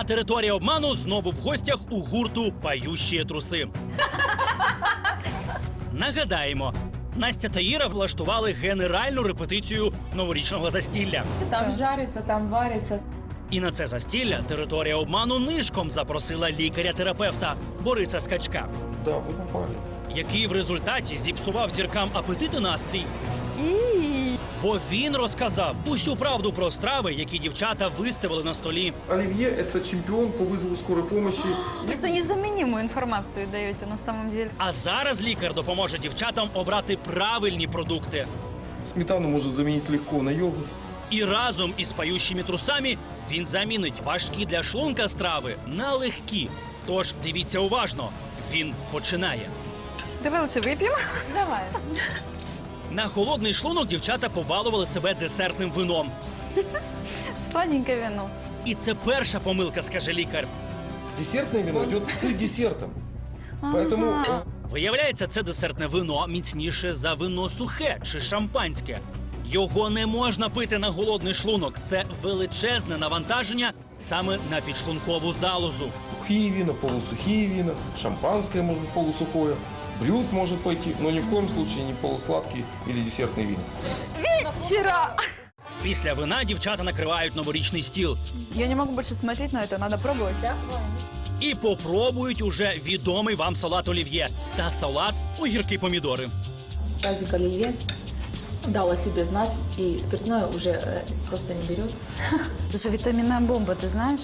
А територія обману знову в гостях у гурту Пающі труси. Нагадаємо, Настя та Іра влаштували генеральну репетицію новорічного застілля. Там жарится, там варится. І на це застілля територія обману нишком запросила лікаря-терапевта Бориса Скачка, Да, вы попали. який в результаті зіпсував зіркам апетит і настрій Бо він розказав усю правду про страви, які дівчата виставили на столі. Оливье – это чемпион по вызову скорой помощи. Просто незаменимую информацию даете на самом деле. А зараз лікар допоможе дівчатам обрати правильні продукти. Сметану может заменить легко на йогурт. І разом із паючими трусами він замінить важкі для шлунка страви на легкі. Тож дивіться уважно, він починає. Давай лучше выпьем. Давай. На холодний шлунок дівчата побалували себе десертним вином. Сладенькое вино. І це перша помилка, скаже лікар. Десертное вино идет с десертом. Поэтому э, Виявляється, це десертне вино міцніше за вино сухе чи шампанське. Його не можна пити на голодний шлунок. Це величезне навантаження саме на підшлункову залозу. сухие вина, полусухие вина, шампанское может быть полусухое, брют может пойти, но ни в коем случае не полусладкий или десертный вин. Вчера. Після вина дівчата накривають новорічний стіл Я не могу больше смотреть на это, надо пробовать. і попробують уже відомий вам салат олів'є та салат огірки помідори. Тазик оливье дал о себе знать, и спиртное уже э, просто не берет. Это же витаминная бомба, ты знаешь?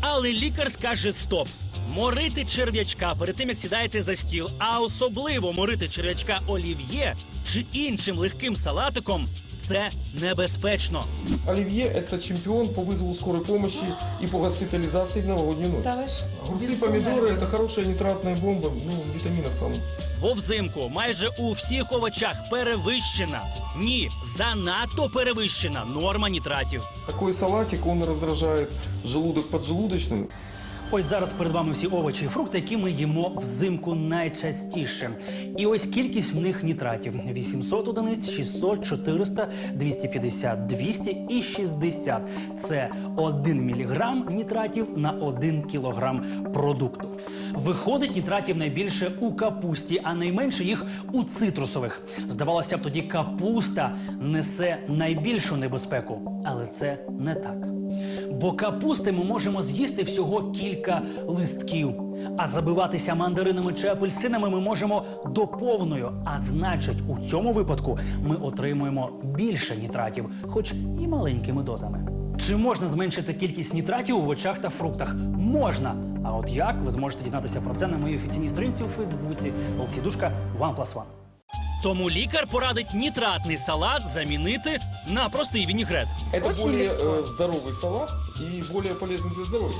Але лікар скаже стоп. Морити черв'ячка перед тим, як сідаєте за стіл, а особливо морити черв'ячка олів'є чи іншим легким салатиком це небезпечно. Оливье – это чемпион по вызову скорой помощи и по госпитализации в новогоднюю ночь. Да вы что? Огурцы, Безумно. помидоры – это хорошая нитратная бомба, ну, витаминов там. Бо взимку майже у всіх овочах перевищена. Ні, занадто перевищена норма нітратів. Такой салатик, он раздражает желудок поджелудочную. Ось зараз перед вами всі овочі і фрукти, які ми їмо взимку найчастіше. І ось кількість в них нітратів: 800 одиниць, 600, 400, 250, 200 і 60. Це 1 міліграм нітратів на 1 кілограм продукту. Виходить нітратів найбільше у капусті, а найменше їх у цитрусових. Здавалося б, тоді капуста несе найбільшу небезпеку, але це не так. Бо капусти ми можемо з'їсти всього кілька листків. А забиватися мандаринами чи апельсинами ми можемо до повною. А значить, у цьому випадку ми отримуємо більше нітратів, хоч і маленькими дозами. Чи можна зменшити кількість нітратів у овочах та фруктах? Можна. А от як ви зможете дізнатися про це на моїй офіційній сторінці у Фейсбуці Олексій Душка OnePlus One. Тому лікар порадить нітратний салат замінити на простий вінігрет. Это Очень более легко. э, здоровый салат и более полезный для здоровья.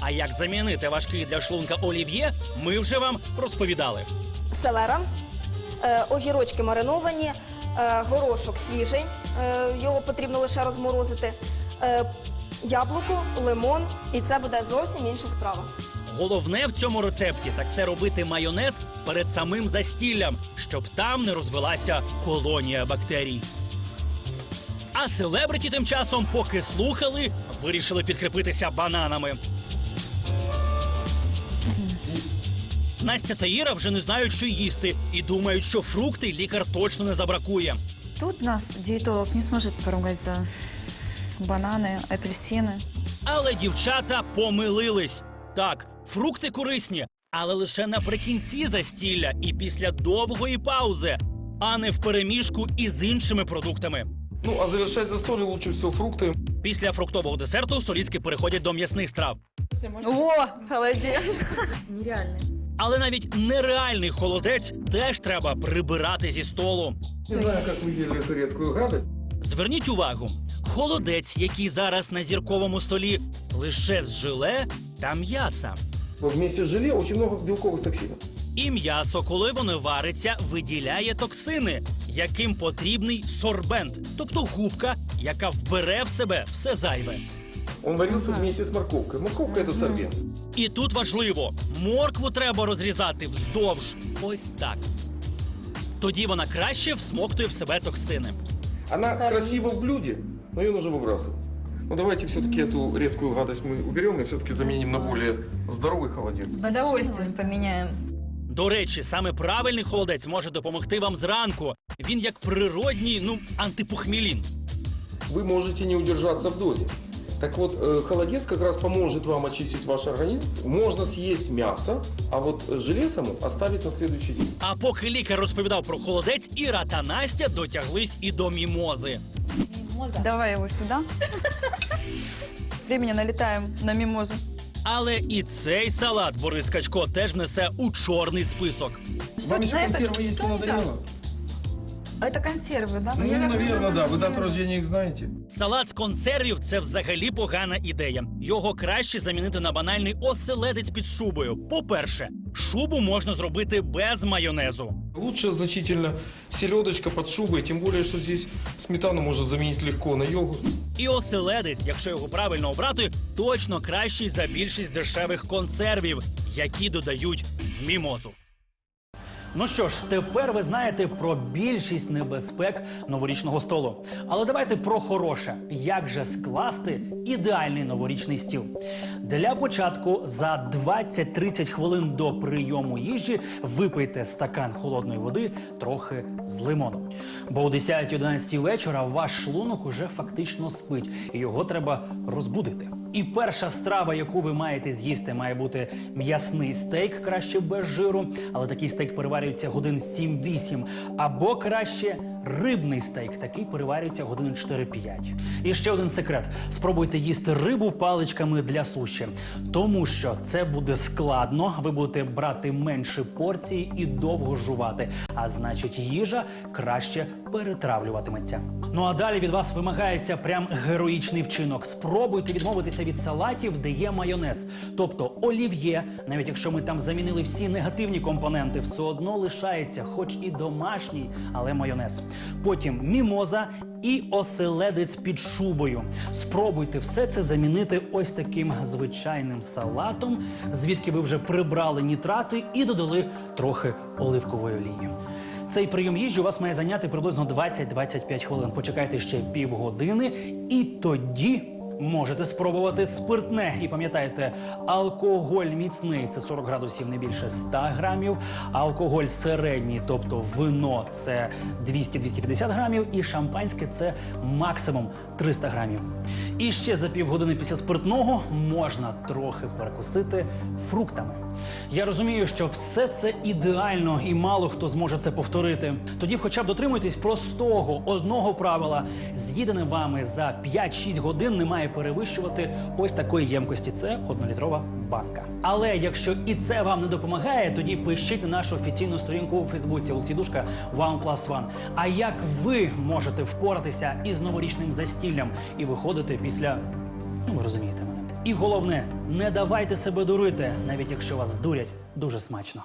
А як замінити важкий для шлунка олів'є, ми вже вам розповідали. селера, е, огірочки мариновані, е, горошок свіжий, е, його потрібно лише розморозити, е, яблуко, лимон, і це буде зовсім інша справа. Головне в цьому рецепті так це робити майонез перед самим застіллям, щоб там не розвелася колонія бактерій. А селебриті тим часом, поки слухали, вирішили підкріпитися бананами. Настя та Іра вже не знають, що їсти, і думають, що фрукти лікар точно не забракує. Тут нас диетолог не сможет поругать за бананы, апельсины. Але дівчата помилились. Так, фрукти корисні, але лише наприкінці застілля і після довгої паузи, а не в переміжку із іншими продуктами. Ну, а завершать застолье лучше всего фрукты. Після фруктового десерту солістки переходять до м'ясних страв. О, холодец. Нереальный. Але навіть нереальний холодець теж треба прибирати зі столу. Не знаю, как вы ели эту редкую гадость. Зверніть увагу: холодець, який зараз на зірковому столі, лише з желе та м'яса. Но вместе с желе очень много белковых токсинов. І м'ясо, коли воно вариться, виділяє токсини, яким потрібний сорбент, тобто губка, яка вбере в себе все зайве. Он варился вместе с морковкой. Морковка – это сорбент. І тут важливо: моркву треба розрізати вздовж, ось так. Тоді вона краще всмоктує в себе токсини. Она красива в блюде, но ее нужно выбрасывать. Ну давайте все-таки эту редкую гадость мы уберем и все-таки заменим на более здоровый холодец. С удовольствием поменяем. До речі, саме правильний холодець може допомогти вам зранку. Він як природній, ну антипохмілін. Вы можете не удержаться в дозе. Так вот, э, холодец как раз поможет вам очистить ваш организм. Можно съесть мясо, а вот э, желе саму оставить на следующий день. А поки лікар розповідав про холодець, Іра та Настя дотяглись і до мімози. Давай его сюда. Времени налетаем на мимозу. Але і цей салат Борис Качко теж внесе у чорний список. Что Вам это еще за это? консервы есть не надоело? А Это консервы, да? Ну, наверное, да. Вы дату рождения их знаете. Салат з консервів це взагалі погана ідея. Його краще замінити на банальний оселедець під шубою. По-перше, шубу можна зробити без майонезу. Лучше значительно селедочка под шубой, тем более, что здесь сметану можно заменить легко на йогурт. І оселедець, якщо його правильно обрати, точно кращий за більшість дешевих консервів, які додають мімозу. Ну що ж, тепер ви знаєте про більшість небезпек новорічного столу. Але давайте про хороше. Як же скласти ідеальний новорічний стіл? Для початку за 20-30 хвилин до прийому їжі випийте стакан холодної води трохи з лимоном. Бо о 10-11 вечора ваш шлунок уже фактично спить, і його треба розбудити. І перша страва, яку ви маєте з'їсти, має бути м'ясний стейк, краще без жиру, але такий стейк переварюється годин 7-8. Або краще рибний стейк, такий переварюється годин 4-5. І ще один секрет: спробуйте їсти рибу паличками для суші, тому що це буде складно. Ви будете брати менше порції і довго жувати. А значить, їжа краще перетравлюватиметься. Ну а далі від вас вимагається прям героїчний вчинок. Спробуйте відмовитися від салатів, де є майонез, тобто олів'є, навіть якщо ми там замінили всі негативні компоненти, все одно лишається, хоч і домашній, але майонез. Потім мімоза і оселедець під шубою. Спробуйте все це замінити ось таким звичайним салатом, звідки ви вже прибрали нітрати і додали трохи оливкової олії. Цей прийом їжі у вас має зайняти приблизно 20-25 хвилин. Почекайте ще півгодини, і тоді можете спробувати спиртне. І пам'ятайте, алкоголь міцний це 40 градусів не більше 100 грамів. Алкоголь середній, тобто вино це 200-250 грамів, і шампанське це максимум 300 грамів. І ще за півгодини після спиртного можна трохи перекусити фруктами. Я розумію, що все це ідеально і мало хто зможе це повторити. Тоді, хоча б дотримуйтесь простого одного правила: з'їдене вами за 5-6 годин не має перевищувати ось такої ємкості. Це однолітрова банка. Але якщо і це вам не допомагає, тоді пишіть на нашу офіційну сторінку у Фейсбуці Олексій Душка One One. А як ви можете впоратися із новорічним застіллям і виходити після ну ви розумієте мене. І головне, не давайте себе дурити, навіть якщо вас дурять дуже смачно.